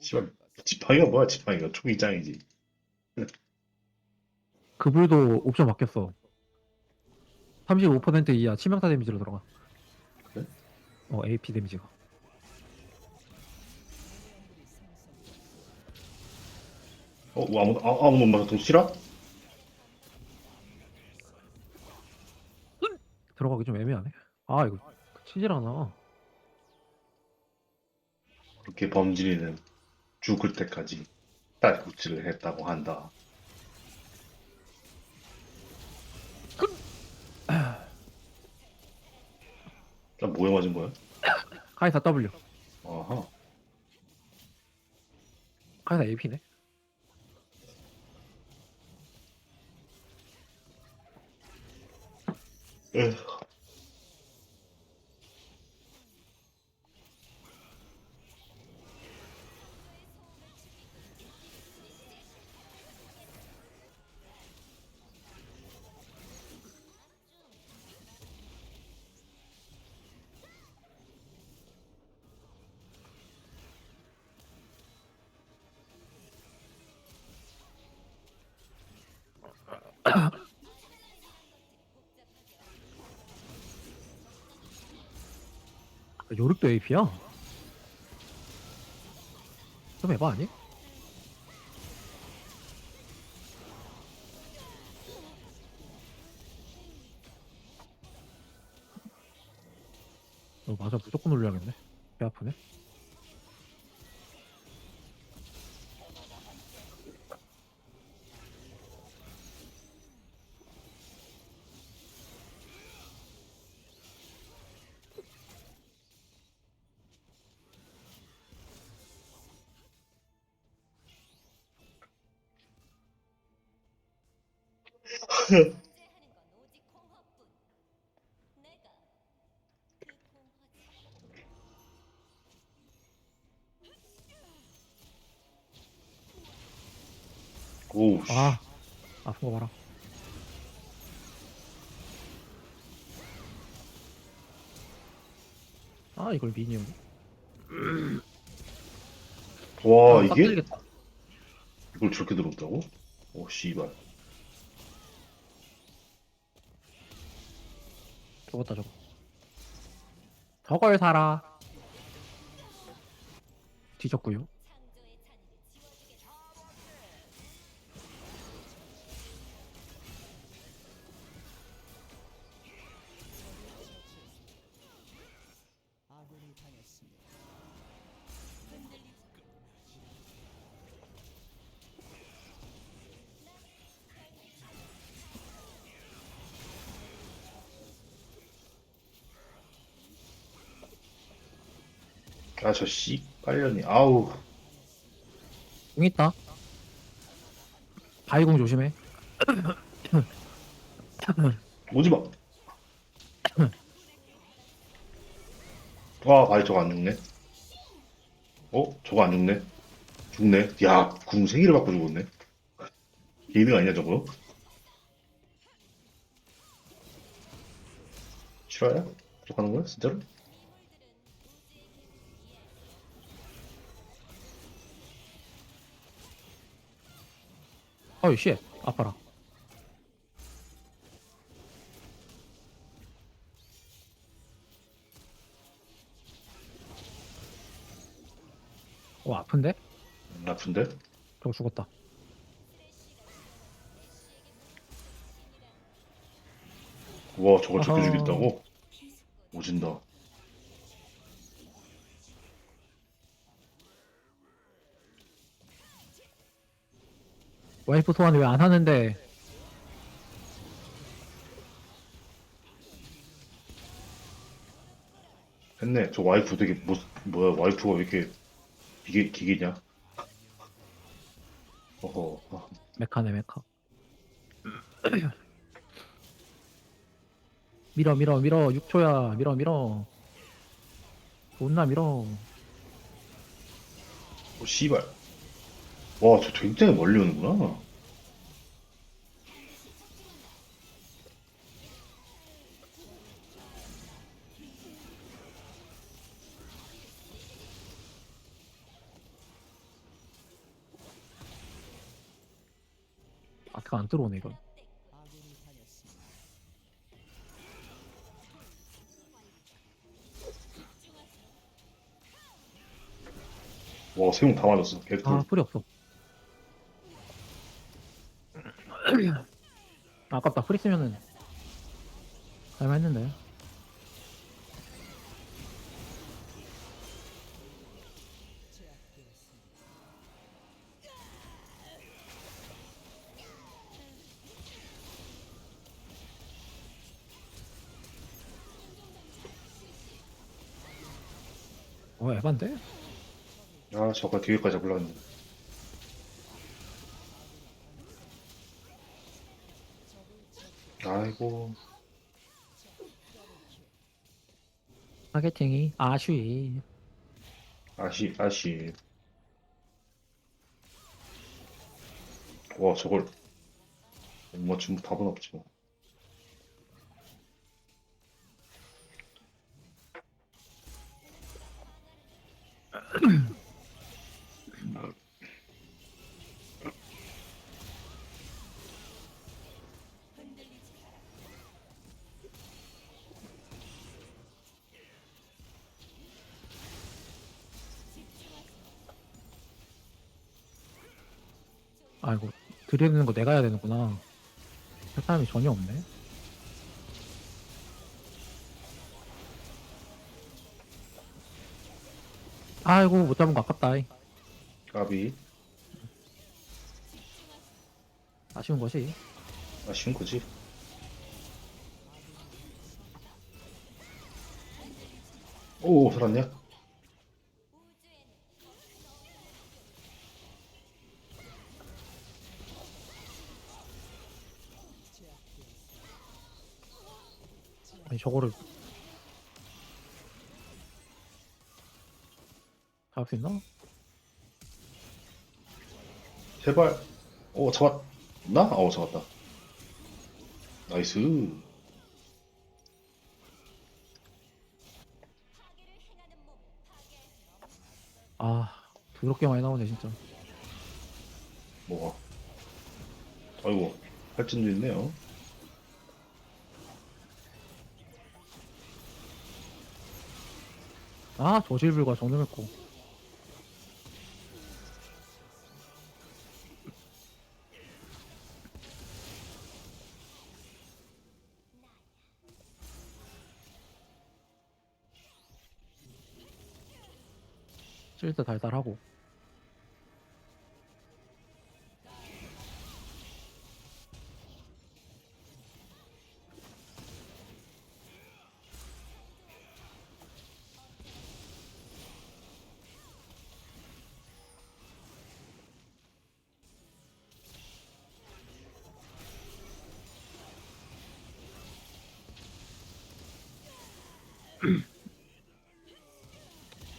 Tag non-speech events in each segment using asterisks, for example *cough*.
씨발 지팡이가 뭐야 지팡이가 총이 짱이지 그 불도 옵션 바뀌었어. 35% 이하 치명타 데미지로 들어가. 그래? 어 AP 데미지가. 어 뭐, 아무도 아, 못 맞아 도시락? 들어가기 좀 애매하네. 아 이거 치질 않아. 그렇게 범진이는 죽을 때까지 딸꾹질을 했다고 한다 나 뭐에 맞은 거야? 카이사 W. 아하 카이사 AP네. 에휴. 요르도 AP야? 좀 해봐 아니? 어 맞아 무조건 올려야겠네 오우 씨. 아 아픈 거 봐라. 아 이걸 미니언. 와 아, 이게. 이걸 저렇게 들어온다고? 오 씨발. 죽었다 저거. 저걸 사라. 뒤졌구요 아저 씨 빨려니. 아우. 공 있다 바위공 조심해. 오지마. 와 아이 저거 안 죽네. 어? 저거 안 죽네? 죽네? 야궁 세기를 받고 죽었네. 게이밍 아니야 저거? 실화야? 저거 하는 거야 진짜로? 어이 쉣 아파라 어 아픈데? 음, 아픈데? 저거 죽었다 와 저걸 아하. 죽였다고? 오진다 와이프 소환 왜 안 하는데? 했네. 저 와이프 되게 뭐, 뭐야 와이프가 왜 이렇게 기계, 기계냐? 어허 어. 메카네 메카. 밀어 밀어 밀어. 6초야. 밀어 밀어. 존나 밀어. 오, 씨발. 와, 저 굉장히 멀리 오는구나. 아까 안 들어오네 이건. 와, 세용 다 맞았어. 개아 뿌리 없어. 아깝다 풀 있으면은 할만했는데 제압되었습니다. 어 에반데? 아, 저거 뒤에까지 올라갔는 아이고. 타겟팅이 아쉬 아시, 아시. 와, 저걸. 뭐, 지금 답은 없지 뭐. *clears throat* 아이고 들이대는 거 내가 해야 되는구나 할 사람이 전혀 없네 아이고 못 잡은 거 아깝다 이. 까비. 아쉬운 것이 아쉬운 거지. 오, 살았냐? 저거를 잡을 수 있나? 제발. 오, 잡았나? 어, 잡았다. 나이스. 아 더럽게 많이 나오네 진짜 뭐가? 아이고, 발전도 있네요. 아 저질불과 정름했고. 찔때 달달하고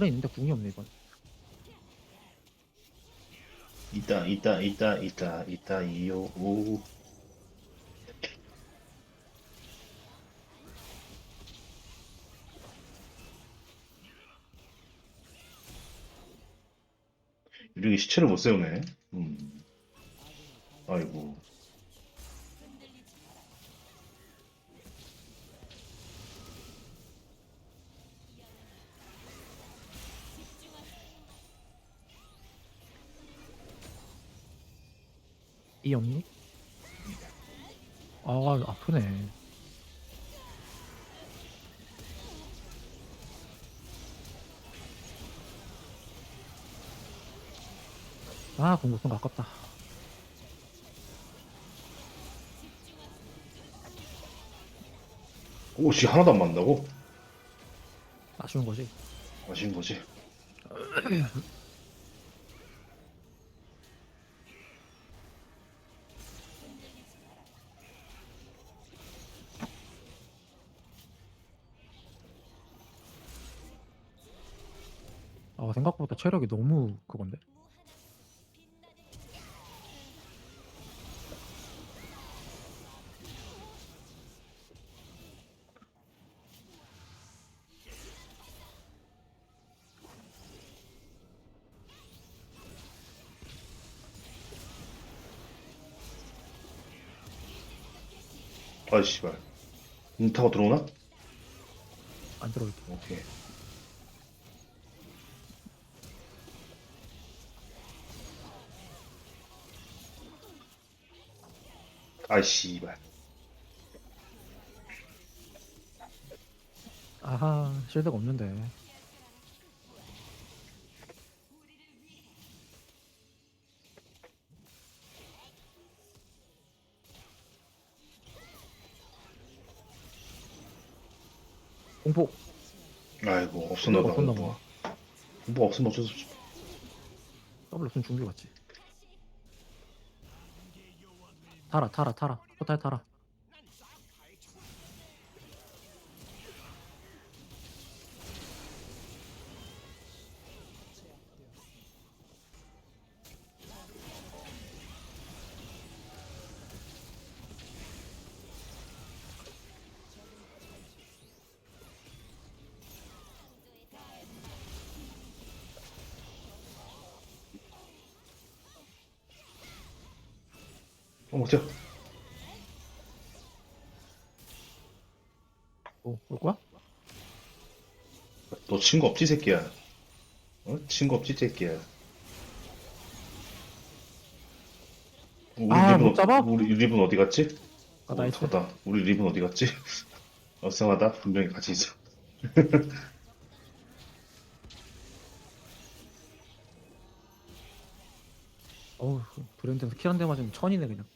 풀에 있는데 궁이 없네 이건 있다, 있다, 있다, 있다, 있다, 이요, 오. 유령이 시체를 못 세우네. 이 없니? 아 아프네 아 공격성 아깝다 오, 씨, 하나도 안 맞는다고? 아쉬운 거지 아쉬운 거지. *clears throat* 체력이 너무 그건데 아, 씨발. 음, 타고 들어오나? 안 들어올게. 오케이. 아, 씨발. 아하, 실드가 없는데. 공포. 아이고, 없었나 봐. 없었나. 봐. 공부 없으면 어쩔 수 없지. 더블 없으면 중길 같지. 타라, 타라, 타라. 포탈 타라. 어, 먹자. 오, 올 거야? 너 친구 없지, 새끼야? 어? 친구 없지, 새끼야? 우리 아, 립은 못 어- 잡아? 우리 립은 어디 갔지? 아, 어, 나이스. 잡았다. 우리 립은 어디 갔지? *laughs* 어성하다. 분명히 같이 있어. *laughs* 어우, 브랜드에서 킬한대 맞으면 천이네, 그냥.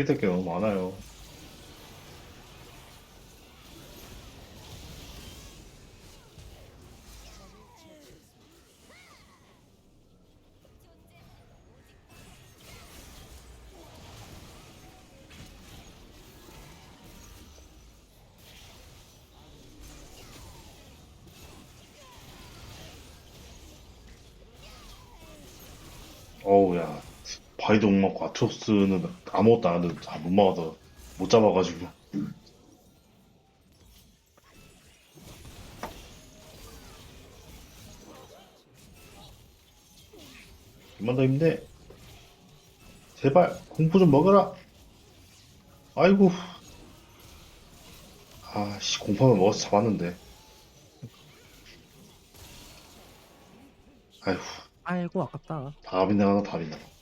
피해될 게 너무 많아요. 바이도 못 맞고 아트로스는 아무것도 안 하는데 다못 막아서 못 잡아가지고. 이만 더 힘내. 제발 공포 좀 먹어라. 아이고. 아씨 공포만 먹어서 잡았는데. 아이고 아이고, 아깝다. 답이 나가나 답이 나가.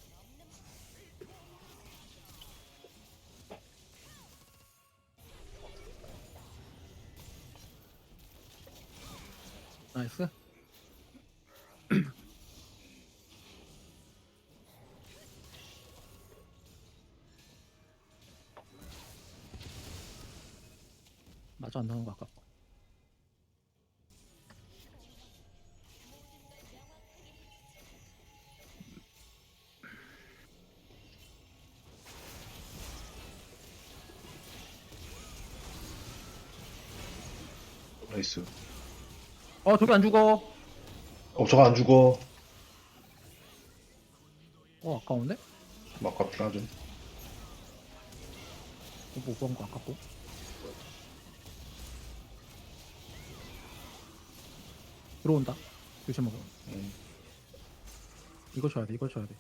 나이스. 어, 저기 안 죽어. 어 저거 안 죽어. 어, 아까운데? 아깝긴 하죠. 어, 뭐 그런 거 아깝고. 들어온다. 조심하고. 음. 이거 줘야 돼, 이거 줘야 돼.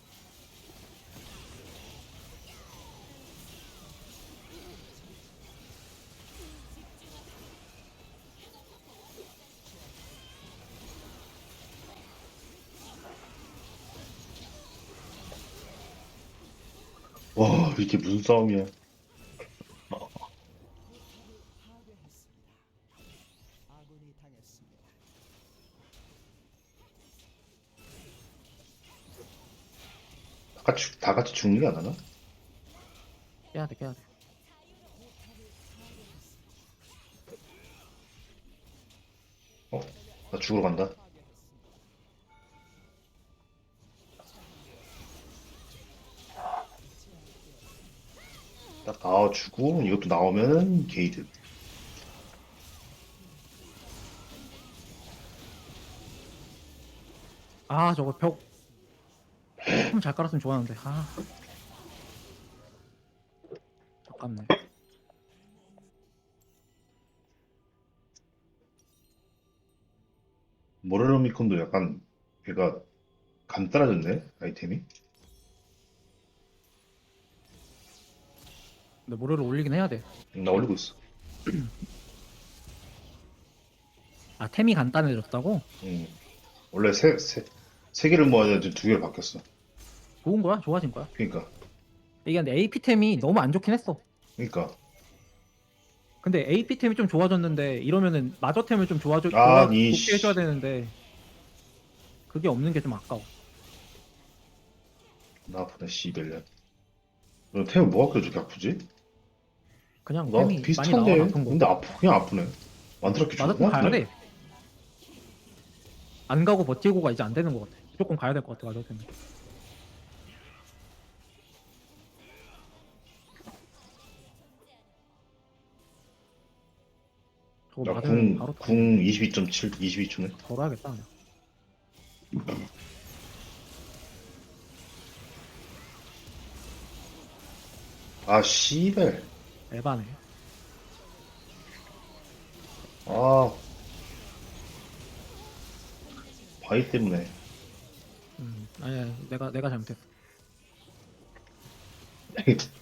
이게 무슨 싸움이야. 다 같이 다 같이 죽는 게안 하나? 깨야 돼, 깨야 돼. 어? 나 죽으러 간다. 나와주고 이것도 나오면은 게이드. 아, 저거 벽. 좀 잘 깔았으면 좋았는데. 아, 아깝네. 모레로미콘도 약간 걔가 간단해졌네 아이템이 근데 모래를 올리긴 해야 돼. 나 올리고 있어 아 템이 간단해졌다고? 음. 원래 세, 세, 세 개를 모아야 되는데 두 개를 바뀌었어 좋은 거야? 좋아진 거야? 그니까 이게 근데 AP 템이 너무 안 좋긴 했어. 그니까 근데 AP 템이 좀 좋아졌는데 이러면은 마저 템을 좀 좋아져 아, 좋아, 니 좋게 씨. 해줘야 되는데 그게 없는 게 좀 아까워. 나 아프네 씨벨년 너 태우 뭐가 그렇게 저렇게 아프지? 그냥 나 많이 비슷한데 나와 아픈 거. 근데 아프 그냥 아프네 가야 돼. 안 가고 버티고가 이제 안 되는 것 같아. 무조건 가야 될 것 같아 템. 저거 맞으면 바로 나궁궁 22.7 22초네 걸어야겠다 그냥. 아 씨벨 에바네. 아 바위 때문에 음, 아니야 내가 내가 잘못했어.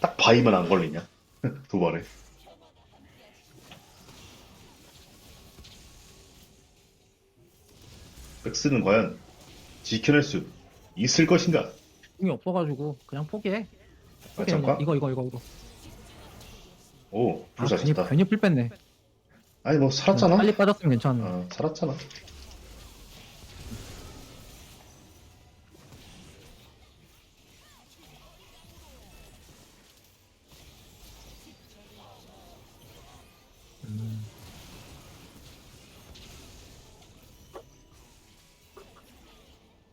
딱 바위만 안 걸리냐 *laughs* 두 번에 백스는 과연 지켜낼 수 있을 것인가? 힘이 없어가지고 그냥 포기해. 아, 포기해, 잠깐. 그냥. 이거 이거 이거 이거. 오, 아, 불사 괜히 졌다. 괜히 풀 뺐네. 아니 뭐 살았잖아. 빨리 빠졌으면 괜찮아. 어, 살았잖아. 음.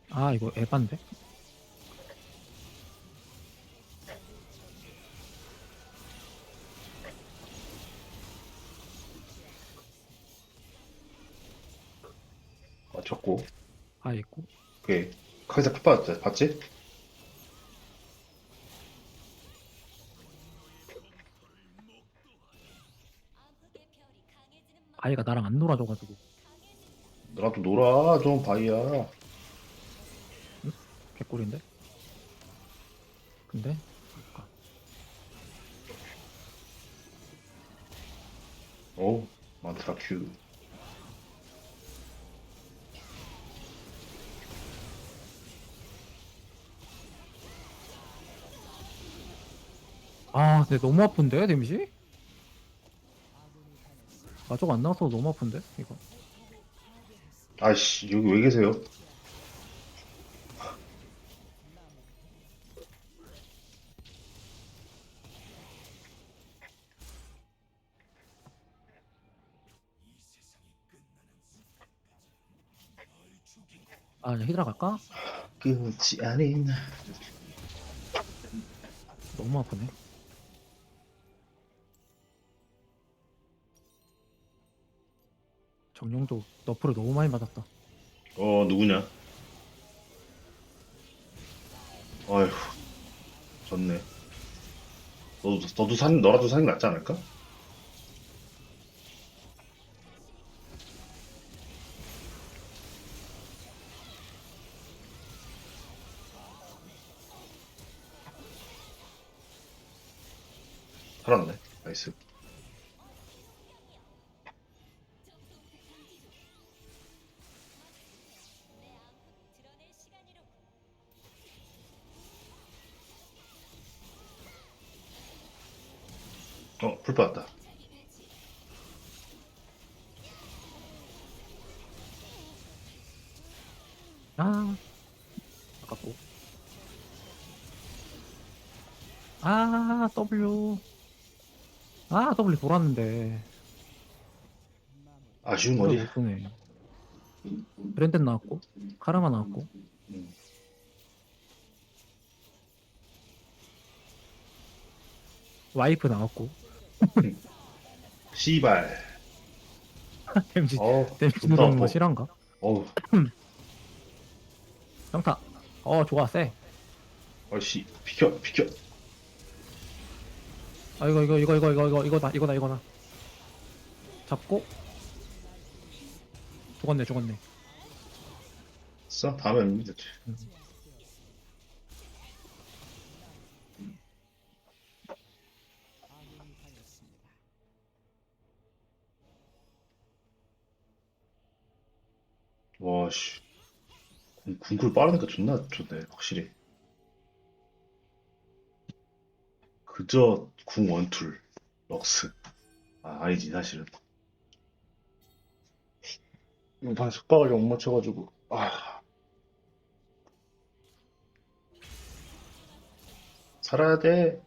아 이거 에반데? 맞췄고. 아 있고. 오케이. 카이사 피 받았지? 봤지? 아이가 나랑 안 놀아줘가지고 좀 놀아. 좀 바위야. 개꿀인데. 근데 오, 만트라 큐. 아 근데 너무 아픈데 데미지? 아 저거 안 나와서 너무 아픈데 이거. 아이씨, 여기 왜 계세요? 아 그냥 히드라 갈까? 끝이 아닌. 너무 아프네. 정용도 너프를 너무 많이 맞았다. 어, 누구냐? 어휴, 졌네. 너도, 너도 산, 너라도 사는 게 낫지 않을까? 아 아깝고. 아 W. 아 W 돌았는데. 아쉬운 거지. 못 보네. 브랜든 나왔고 카라마 나왔고 음. 와이프 나왔고 씨발. *laughs* 데미지 어, 데미지 존나 들어오는 거 아파. 실한가? 어우, *laughs* 평타. 어 좋아 세. 어씨, 비켜, 비켜. 아 이거 이거 이거 이거 이거 이거 이거다 이거다 이거다 잡고 죽었네 죽었네 써 다음에 당했습니다. 와씨 궁쿨 빠르니까 존나 좋네 확실히. 그저 궁 원툴 럭스. 아 아니지 사실은. 이번 숙박을 못 맞춰가지고. 아. 살아야 돼.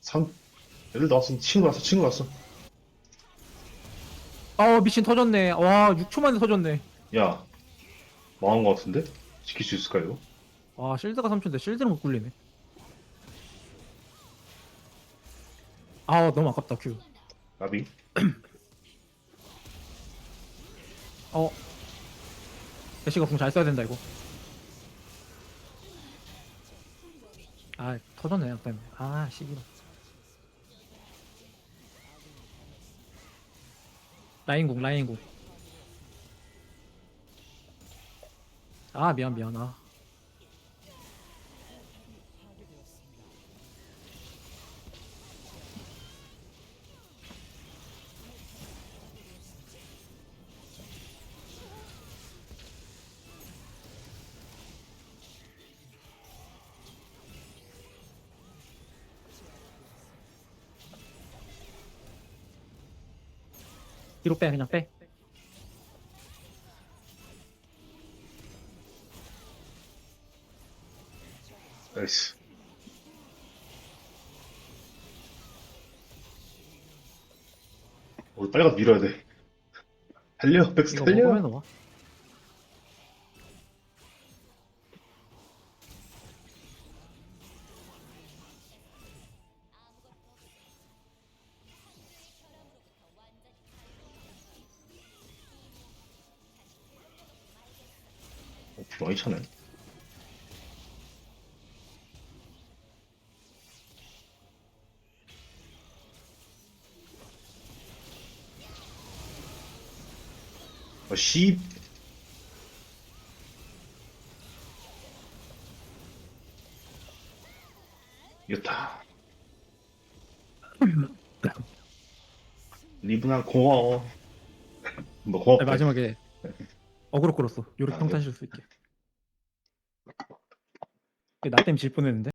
3 얘들 나왔어 친구 왔어 친구 왔어. 아 미친 터졌네. 와 6초 만에 터졌네. 야 망한 거 같은데? 지킬 수 있을까요? 와 실드가 3초인데 실드는 못 굴리네 아 너무 아깝다 큐 나비 *clears throat* 어. 애쉬가 궁 잘 써야 된다 이거. 아 터졌네 약 때문에. 아 시기로. 라인 궁 라인 궁. 아 미안 미안 아. 뒤로 빼 그냥 빼. 나이스. 우리 빨리 가서 밀어야 돼. 달려 백스 이거 달려. 먹으면 와. 어, 비 많이 차네 아, 씨. 이겼다. 리브나 고마워. 뭐 고맙다. 마지막에 어그로 끌었어. 요렇게 아, 평탄 실수 있게. 나 때문에 질 뻔했는데.